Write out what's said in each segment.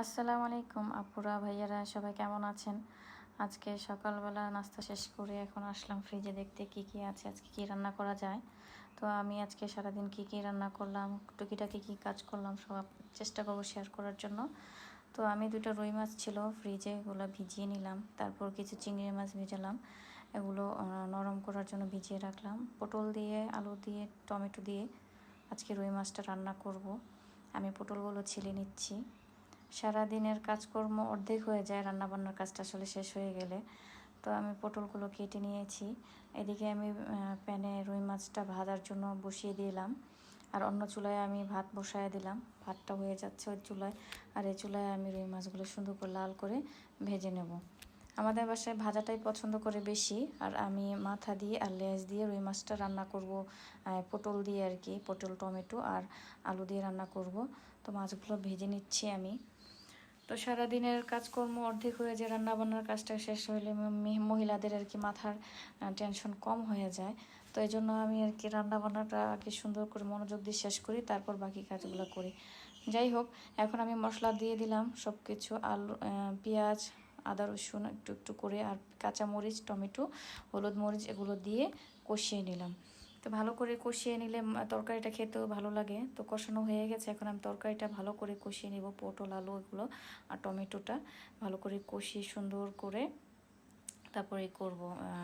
আসসালামু আলাইকুম আপুরা, ভাইয়ারা, সবাই কেমন আছেন? আজকে সকালবেলা নাস্তা শেষ করে এখন আসলাম ফ্রিজে দেখতে কি কি আছে, আজকে কি রান্না করা যায়। তো আমি আজকে সারাদিন কি কি রান্না করলাম, টুকিটাকি কি কাজ করলাম, সব চেষ্টা করব শেয়ার করার জন্য। তো আমি দুটো রুই মাছ ছিল ফ্রিজে এগুলো ভিজিয়ে নিলাম, তারপর কিছু চিংড়ি মাছ ভেজালাম, এগুলো নরম করার জন্য ভিজিয়ে রাখলাম। পটল দিয়ে, আলু দিয়ে, টমেটো দিয়ে আজকে রুই মাছটা রান্না করব। আমি পটলগুলো ছিলে নিচ্ছি। সারা দিনের কাজকর্ম অর্ধেক হয়ে যায়, রান্নাবান্নার কাজটা আসলে শেষ হয়ে গেলে। তো আমি পটলগুলো কেটে নিয়েছি। এদিকে আমি প্যানে রুই মাছটা ভাজার জন্য বসিয়ে দিলাম। আর অন্য চুলায় আমি ভাত বসায় দিলাম। ভাতটা হয়ে যাচ্ছে ওই চুলায়। আর এই চুলায় আমি রুই মাছগুলো সুন্দর করে লাল করে ভেজে নেব। আমাদের বাসায় ভাজাটাই পছন্দ করে বেশি। আর আমি মাথা দিয়ে আর লেজ দিয়ে রুই মাছটা রান্না করব পটল দিয়ে আর কি, পটল, টমেটো আর আলু দিয়ে রান্না করব। তো মাছগুলো ভেজে নিচ্ছি আমি। তো সারাদিনের কাজকর্ম অর্ধেক হয়ে যে রান্না বান্নার কাজটা শেষ হইলে মহিলাদের আর কি মাথার টেনশন কম হয়ে যায়। তো এই জন্য আমি আর কি রান্না বান্নাটা আগে সুন্দর করে মনোযোগ দিয়ে শেষ করি, তারপর বাকি কাজগুলো করি। যাই হোক, এখন আমি মশলা দিয়ে দিলাম সব কিছু আলু পেঁয়াজ, আদা, রসুন একটু একটু করে, আর কাঁচা মরিচ টমেটো, হলুদ মরিচ এগুলো দিয়ে কষিয়ে নিলাম। তো ভালো করে কষিয়ে নিলে তরকারিটা খেতেও ভালো লাগে। তো কষানো হয়ে গেছে, এখন আমি তরকারিটা ভালো করে কষিয়ে নিব, পটল, আলু এগুলো আর টমেটোটা। ভালো করে কষিয়ে সুন্দর করে তারপরে করব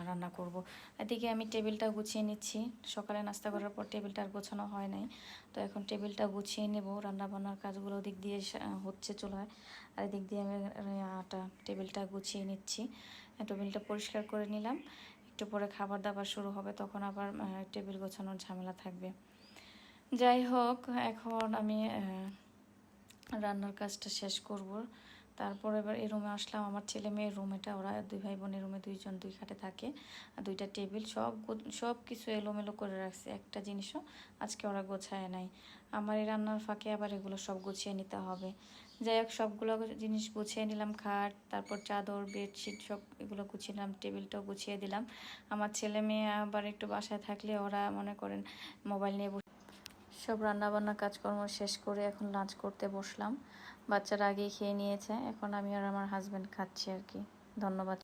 রান্না করব। এদিকে আমি টেবিলটা গুছিয়ে নিচ্ছি। সকালে নাস্তা করার পর টেবিলটা আর গোছানো হয় নাই। তো এখন টেবিলটা গুছিয়ে নেব। রান্না বান্নার কাজগুলো দিক দিয়ে হচ্ছে চলায়। আর এদিক দিয়ে আমি আটা, টেবিলটা গুছিয়ে নিচ্ছি। টেবিলটা পরিষ্কার করে নিলাম। একটু পরে খাবার দাবার শুরু হবে, তখন আবার টেবিল গোছানোর ঝামেলা থাকবে। যাই হোক, এখন আমি রান্নার কাজটা শেষ করব। তারপর এবার এই রুমে আসলাম, আমার ছেলে মেয়ের রুম এটা, ওরা দুই ভাই বোনের রুমে দুইজন, দুই খাটে থাকে, আর দুইটা টেবিল, সব সব কিছু এলোমেলো করে রাখছে, একটা জিনিসও আজকে ওরা গোছায় নাই। আমার এই রান্নার ফাঁকে আবার এগুলো সব গুছিয়ে নিতে হবে। যাই হোক, সবগুলো জিনিস গুছিয়ে নিলাম, খাট, তারপর চাদর, বেডশিট, সব এগুলো গুছিয়ে নিলাম, টেবিলটাও গুছিয়ে দিলাম। আমার ছেলে মেয়ে আবার একটু বাসায় থাকলে ওরা মনে করেন মোবাইল নিয়ে সব রান্নাবান্না কাজকর্ম শেষ করে এখন লাঞ্চ করতে বসলাম। বাচ্চারা আগেই খেয়ে নিয়েছে, এখন আমি আর আমার হাজব্যান্ড খাচ্ছি আর কি। ধন্যবাদ।